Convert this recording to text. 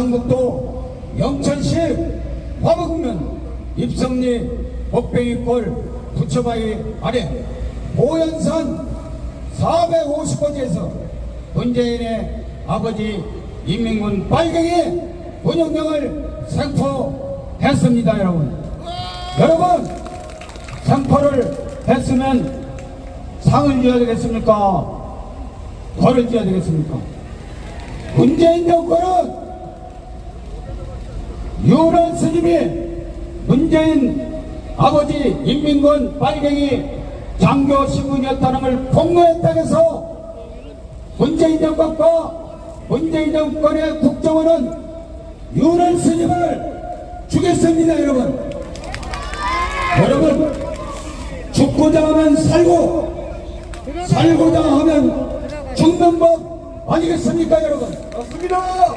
경상북도 영천시 화북면 입성리 목뱅이골 부처바위 아래 보현산 450호지에서 문재인의 아버지 인민군 빨갱이 군용령을 생포했습니다 여러분. 여러분 생포를 했으면 상을 줘야 되겠습니까? 벌을 줘야 되겠습니까? 문재인 정권은 유란 스님이 문재인 아버지 인민군 빨갱이 장교 신분이었다는 걸 폭로했다고 해서 문재인 정권과 문재인 정권의 국정원은 유란 스님을 죽였습니다 여러분 여러분 죽고자 하면 살고 살고자 하면 죽는 법 아니겠습니까 여러분 맞습니다.